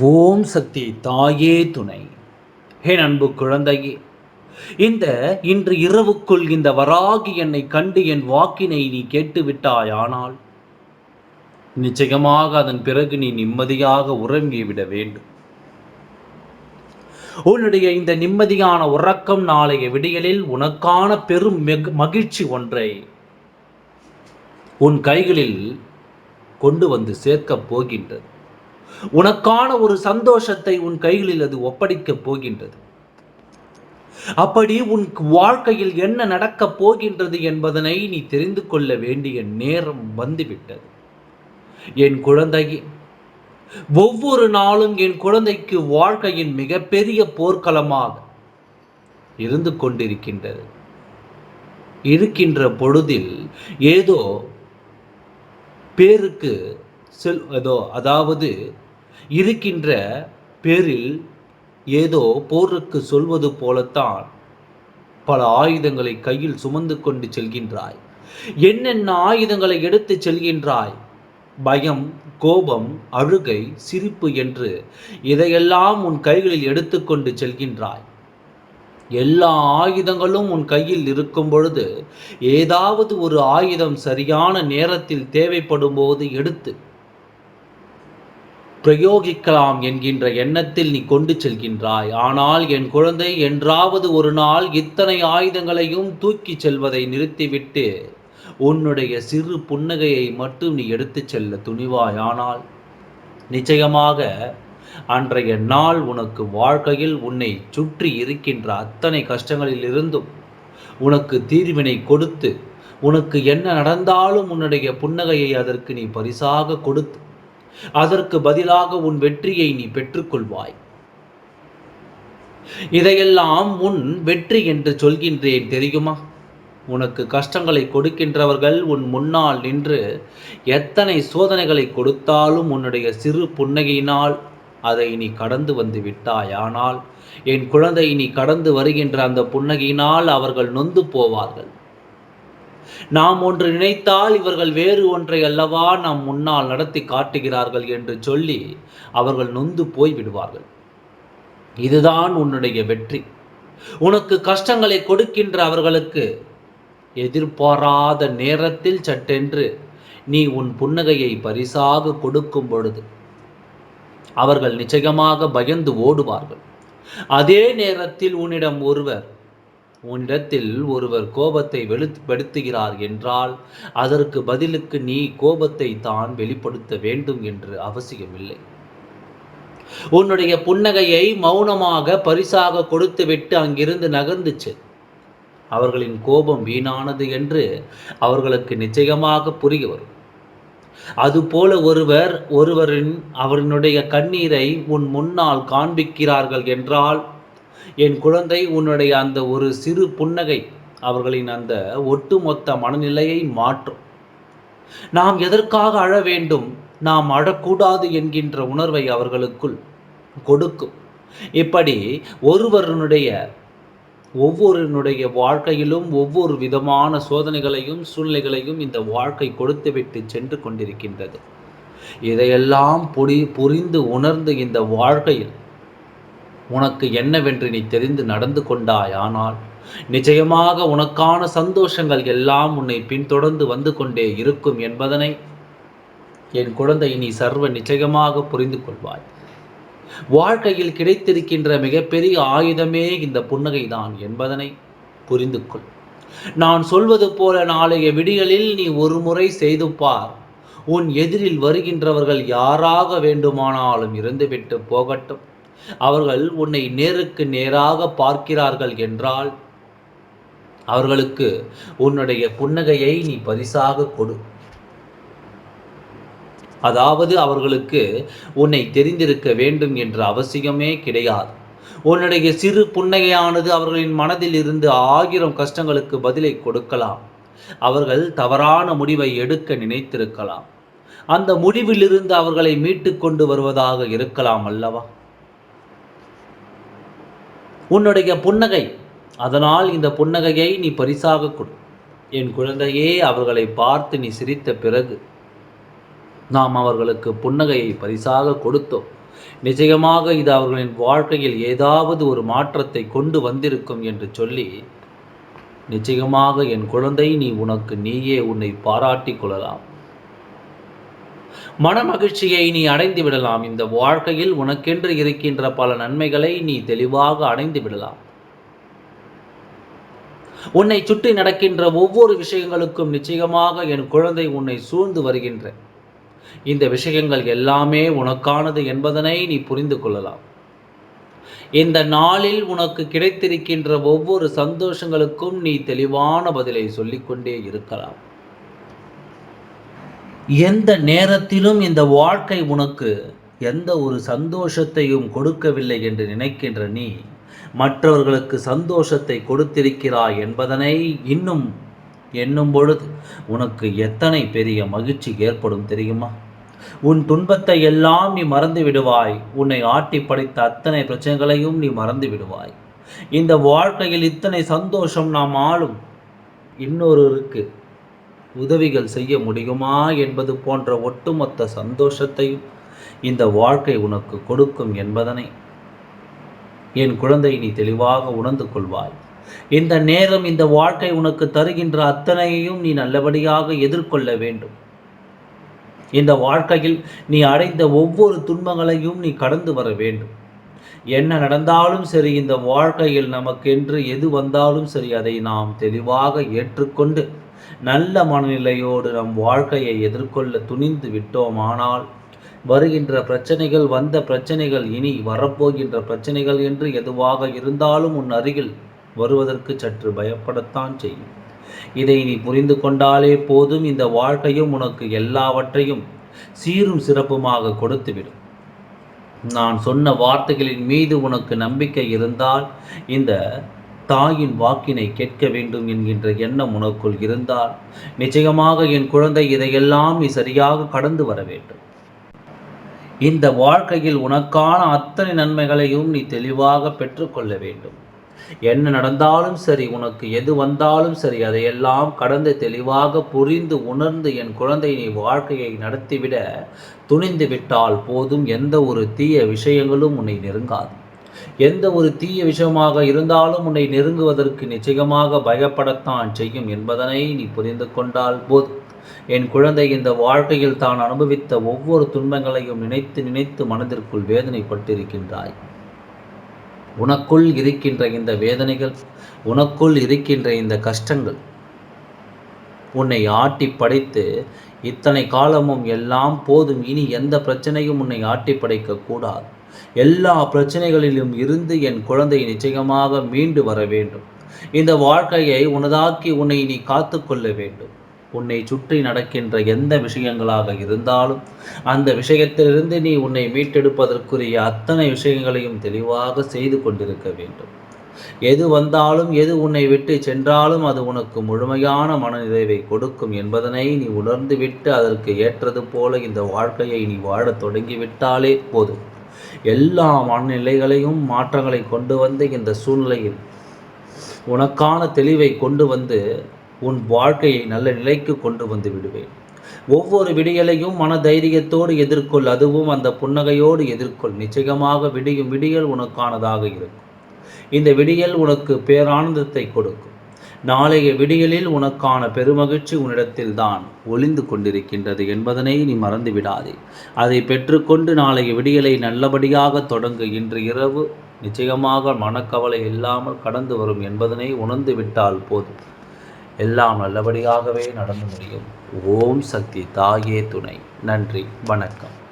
ஓம் சக்தி தாயே துணை. ஹே அன்பு குழந்தையே இந்த இன்று இரவுக்குள் இந்த வராகி என்னை கண்டு என் வாக்கினை நீ கேட்டுவிட்டாயானால் நிச்சயமாக அதன் பிறகு நீ நிம்மதியாக உறங்கிவிட வேண்டும். உன்னுடைய இந்த நிம்மதியான உறக்கம் நாளைய விடியலில் உனக்கான பெரும் மெக்- மகிழ்ச்சி ஒன்றை உன் கைகளில் கொண்டு வந்து சேர்க்கப் போகின்றது. உனக்கான ஒரு சந்தோஷத்தை உன் கைகளில் அது ஒப்படைக்கப் போகின்றது. அப்படி உன் வாழ்க்கையில் என்ன நடக்கப் போகின்றது என்பதனை நீ தெரிந்து கொள்ள வேண்டிய நேரம் வந்துவிட்டது. என் குழந்தையே ஒவ்வொரு நாளும் என் குழந்தைக்கு வாழ்க்கையின் மிகப்பெரிய போர்க்களமாக இருந்து கொண்டிருக்கின்றது. இருக்கின்ற பொழுதில் ஏதோ பேருக்கு செல் ஏதோ அதாவது இருக்கின்ற பேரில் ஏதோ போருக்கு சொல்வது போலத்தான் பல ஆயுதங்களை கையில் சுமந்து கொண்டு செல்கின்றாய். என்னென்ன ஆயுதங்களை எடுத்து செல்கின்றாய்? பயம் கோபம் அழுகை சிரிப்பு என்று இதையெல்லாம் உன் கைகளில் எடுத்துக்கொண்டு செல்கின்றாய். எல்லா ஆயுதங்களும் உன் கையில் இருக்கும் பொழுது ஏதாவது ஒரு ஆயுதம் சரியான நேரத்தில் தேவைப்படும் போது எடுத்து பிரயோகிக்கலாம் என்கின்ற எண்ணத்தில் நீ கொண்டு செல்கின்றாய். ஆனால் என் குழந்தை என்றாவது ஒரு நாள் இத்தனை ஆயுதங்களையும் தூக்கிச் செல்வதை நிறுத்திவிட்டு உன்னுடைய சிறு புன்னகையை மட்டும் நீ எடுத்துச் செல்ல துணிவாயானால் நிச்சயமாக அன்றைய நாள் உனக்கு வாழ்க்கையில் உன்னை சுற்றி இருக்கின்ற அத்தனை கஷ்டங்களிலிருந்தும் உனக்கு தீர்வினை கொடுத்து உனக்கு என்ன நடந்தாலும் உன்னுடைய புன்னகையை அதற்கு நீ பரிசாக கொடுத்து அதற்கு பதிலாக உன் வெற்றியை நீ பெற்றுக்கொள்வாய். இதையெல்லாம் உன் வெற்றி என்று சொல்கின்றேன் தெரியுமா? உனக்கு கஷ்டங்களை கொடுக்கின்றவர்கள் உன் முன்னால் நின்று எத்தனை சோதனைகளை கொடுத்தாலும் உன்னுடைய சிறு புன்னகையினால் அதை நீ கடந்து வந்து விட்டாயானால் என் குழந்தை நீ கடந்து வருகின்ற அந்த புன்னகையினால் அவர்கள் நொந்து போவார்கள். நாம் ஒன்று நினைத்தால் இவர்கள் வேறு ஒன்றை அல்லவா நாம் முன்னால் நடத்தி காட்டுகிறார்கள் என்று சொல்லி அவர்கள் நொந்து போய் விடுவார்கள். இதுதான் உன்னுடைய வெற்றி. உனக்கு கஷ்டங்களை கொடுக்கின்ற அவர்களுக்கு எதிர்பாராத நேரத்தில் சட்டென்று நீ உன் புன்னகையை பரிசாக கொடுக்கும் பொழுது அவர்கள் நிச்சயமாக பயந்து ஓடுவார்கள். அதே நேரத்தில் உன்னிடம் ஒருவர் உன்னிடத்தில் ஒருவர் கோபத்தை வெளிப்படுத்துகிறார் என்றால் அதற்கு பதிலுக்கு நீ கோபத்தை தான் வெளிப்படுத்த வேண்டும் என்று அவசியமில்லை. உன்னுடைய புன்னகையை மௌனமாக பரிசாக கொடுத்துவிட்டு அங்கிருந்து நகர்ந்துச்சு அவர்களின் கோபம் வீணானது என்று அவர்களுக்கு நிச்சயமாக புரிய வரும். அதுபோல ஒருவர் ஒருவரின் அவரினுடைய கண்ணீரை உன் முன்னால் காண்பிக்கிறார்கள் என்றால் என் குழந்தை உன்னுடைய அந்த ஒரு சிறு புன்னகை அவர்களின் அந்த ஒட்டுமொத்த மனநிலையை மாற்றும். நாம் எதற்காக அழ வேண்டும்? நாம் அழக்கூடாது என்கின்ற உணர்வை அவர்களுக்குள் கொடுக்கும். இப்படி ஒருவருடைய ஒவ்வொருனுடைய வாழ்க்கையிலும் ஒவ்வொரு விதமான சோதனைகளையும் சூழ்நிலைகளையும் இந்த வாழ்க்கை கொடுத்துவிட்டு சென்று கொண்டிருக்கின்றது. இதையெல்லாம் புரி புரிந்து உணர்ந்து இந்த வாழ்க்கையில் உனக்கு என்னவென்று நீ தெரிந்து நடந்து கொண்டாயானால் நிச்சயமாக உனக்கான சந்தோஷங்கள் எல்லாம் உன்னை பின்தொடர்ந்து வந்து கொண்டே இருக்கும் என்பதனை என் குழந்தை நீ சர்வ நிச்சயமாக புரிந்து கொள்வாய். வாழ்க்கையில் கிடைத்திருக்கின்ற மிகப்பெரிய ஆயுதமே இந்த புன்னகைதான் என்பதனை புரிந்து கொள். நான் சொல்வது போல நாளைய விடிகளில் நீ ஒரு முறை செய்து பார். உன் எதிரில் வருகின்றவர்கள் யாராக வேண்டுமானாலும் இருந்துவிட்டு போகட்டும். அவர்கள் உன்னை நேருக்கு நேராக பார்க்கிறார்கள் என்றால் அவர்களுக்கு உன்னுடைய புன்னகையை நீ பரிசாக கொடு. அதாவது அவர்களுக்கு உன்னை தெரிந்திருக்க வேண்டும் என்ற அவசியமே கிடையாது. உன்னுடைய சிறு புன்னகையானது அவர்களின் மனதில் இருந்து ஆயிரம் கஷ்டங்களுக்கு பதிலை கொடுக்கலாம். அவர்கள் தவறான முடிவை எடுக்க நினைத்திருக்கலாம். அந்த முடிவிலிருந்து அவர்களை மீட்டு கொண்டு வருவதாக இருக்கலாம் அல்லவா? உன்னுடைய புன்னகை. அதனால் இந்த புன்னகையை நீ பரிசாக கொடு. என் குழந்தையே அவர்களை பார்த்து நீ சிரித்த பிறகு நாம் அவர்களுக்கு புன்னகையை பரிசாக கொடுத்தோம். நிச்சயமாக இது அவர்களின் வாழ்க்கையில் ஏதாவது ஒரு மாற்றத்தை கொண்டு வந்திருக்கும் என்று சொல்லி நிச்சயமாக என் குழந்தை நீ உனக்கு நீயே உன்னை பாராட்டிக் கொள்ளலாம். மன மகிழ்ச்சியை நீ அடைந்து விடலாம். இந்த வாழ்க்கையில் உனக்கென்று இருக்கின்ற பல நன்மைகளை நீ தெளிவாக அடைந்து விடலாம். உன்னை சுற்றி நடக்கின்ற ஒவ்வொரு விஷயங்களுக்கும் நிச்சயமாக என் குழந்தை உன்னை சூழ்ந்து வருகின்ற. இந்த விஷயங்கள் எல்லாமே உனக்கானது என்பதனை நீ புரிந்து கொள்ளலாம். இந்த நாளில் உனக்கு கிடைத்திருக்கின்ற ஒவ்வொரு சந்தோஷங்களுக்கும் நீ தெளிவான பதிலை சொல்லிக்கொண்டே இருக்கலாம். எந்த நேரத்திலும் இந்த வாழ்க்கை உனக்கு எந்த ஒரு சந்தோஷத்தையும் கொடுக்கவில்லை என்று நினைக்கின்ற நீ மற்றவர்களுக்கு சந்தோஷத்தை கொடுத்திருக்கிறாய் என்பதனை இன்னும் எண்ணும் பொழுது உனக்கு எத்தனை பெரிய மகிழ்ச்சி ஏற்படும் தெரியுமா? உன் துன்பத்தை எல்லாம் நீ மறந்து விடுவாய். உன்னை ஆட்டி படைத்த அத்தனை பிரச்சனைகளையும் நீ மறந்து விடுவாய். இந்த வாழ்க்கையில் இத்தனை சந்தோஷம் நாம் ஆளும். இன்னொரு இருக்குது உதவிகள் செய்ய முடியுமா என்பது போன்ற ஒட்டுமொத்த சந்தோஷத்தையும் இந்த வாழ்க்கை உனக்கு கொடுக்கும் என்பதனை என் குழந்தை நீ தெளிவாக உணர்ந்து கொள்வாய். இந்த நேரம் இந்த வாழ்க்கை உனக்கு தருகின்ற அத்தனையையும் நீ நல்லபடியாக எதிர்கொள்ள வேண்டும். இந்த வாழ்க்கையில் நீ அடைந்த ஒவ்வொரு துன்பங்களையும் நீ கடந்து வர வேண்டும். என்ன நடந்தாலும் சரி இந்த வாழ்க்கையில் நமக்கென்று எது வந்தாலும் சரி அதை நாம் தெளிவாக ஏற்றுக்கொண்டு நல்ல மனநிலையோடு நம் வாழ்க்கையை எதிர்கொள்ள துணிந்து விட்டோமானால் வருகின்ற பிரச்சனைகள் வந்த பிரச்சனைகள் இனி வரப்போகின்ற பிரச்சனைகள் என்று எதுவாக இருந்தாலும் உன் அருகில் வருவதற்கு சற்று பயப்படத்தான் செய்யும். இதை நீ புரிந்து கொண்டாலே போதும் இந்த வாழ்க்கையும் உனக்கு எல்லாவற்றையும் சீரும் சிறப்புமாக கொடுத்துவிடும். நான் சொன்ன வார்த்தைகளின் மீது உனக்கு நம்பிக்கை இருந்தால் இந்த தாயின் வாக்கினை கேட்க வேண்டும் என்கின்ற எண்ணம் உனக்குள் இருந்தால் நிச்சயமாக என் குழந்தை இதையெல்லாம் நீ சரியாக கடந்து வர வேண்டும். இந்த வாழ்க்கையில் உனக்கான அத்தனை நன்மைகளையும் நீ தெளிவாக பெற்றுக்கொள்ள வேண்டும். என்ன நடந்தாலும் சரி உனக்கு எது வந்தாலும் சரி அதையெல்லாம் கடந்து தெளிவாக புரிந்து உணர்ந்து என் குழந்தை நீ வாழ்க்கையை நடத்திவிட துணிந்து விட்டால் போதும் எந்த ஒரு தீய விஷயங்களும் உன்னை நெருங்காது. எந்த ஒரு தீய விஷயமாக இருந்தாலும் உன்னை நெருங்குவதற்கு நிச்சயமாக பயப்படத்தான் செய்யும் என்பதனை நீ புரிந்து கொண்டால் போதும். என் குழந்தை இந்த வாழ்க்கையில் தான் அனுபவித்த ஒவ்வொரு துன்பங்களையும் நினைத்து நினைத்து மனதிற்குள் வேதனைப்பட்டிருக்கின்றாய். உனக்குள் இருக்கின்ற இந்த வேதனைகள் உனக்குள் இருக்கின்ற இந்த கஷ்டங்கள் உன்னை ஆட்டி படைத்து இத்தனை காலமும் எல்லாம் போதும். இனி எந்த பிரச்சனையும் உன்னை ஆட்டி படைக்க கூடாது. எல்லா பிரச்சனைகளிலும் இருந்து என் குழந்தை நிச்சயமாக மீண்டு வர வேண்டும். இந்த வாழ்க்கையை உனதாக்கி உன்னை நீ காத்து கொள்ள வேண்டும். உன்னை சுற்றி நடக்கின்ற எந்த விஷயங்களாக இருந்தாலும் அந்த விஷயத்திலிருந்து நீ உன்னை மீட்டெடுப்பதற்குரிய அத்தனை விஷயங்களையும் தெளிவாக செய்து கொண்டிருக்க வேண்டும். எது வந்தாலும் எது உன்னை விட்டு சென்றாலும் அது உனக்கு முழுமையான மனநிறைவை கொடுக்கும் என்பதனை நீ உணர்ந்து விட்டு அதற்கு ஏற்றது போல இந்த வாழ்க்கையை நீ வாழத் தொடங்கிவிட்டாலே போதும். எல்லா மனநிலைகளையும் மாற்றங்களை கொண்டு வந்து இந்த சூழ்நிலையில் உனக்கான தெளிவை கொண்டு வந்து உன் வாழ்க்கையை நல்ல நிலைக்கு கொண்டு வந்து விடுவேன். ஒவ்வொரு விடியலையும் மன தைரியத்தோடு எதிர்கொள் அதுவும் அந்த புன்னகையோடு எதிர்கொள். நிச்சயமாக விடியும் விடியல் உனக்கானதாக இருக்கும். இந்த விடியல் உனக்கு பேரானந்தத்தை கொடுக்கும். நாளைய விடியலில் உனக்கான பெருமகிழ்ச்சி உன்னிடத்தில் தான் ஒளிந்து கொண்டிருக்கின்றது என்பதனை நீ மறந்து விடாதே அதை பெற்றுக்கொண்டு நாளைய விடியலை நல்லபடியாக தொடங்கு. இன்று இரவு நிச்சயமாக மனக்கவலை இல்லாமல் கடந்து வரும் என்பதனை உணர்ந்து விட்டால் போதும். எல்லாம் நல்லபடியாகவே நடந்து முடியும். ஓம் சக்தி தாயே துணை. நன்றி. வணக்கம்.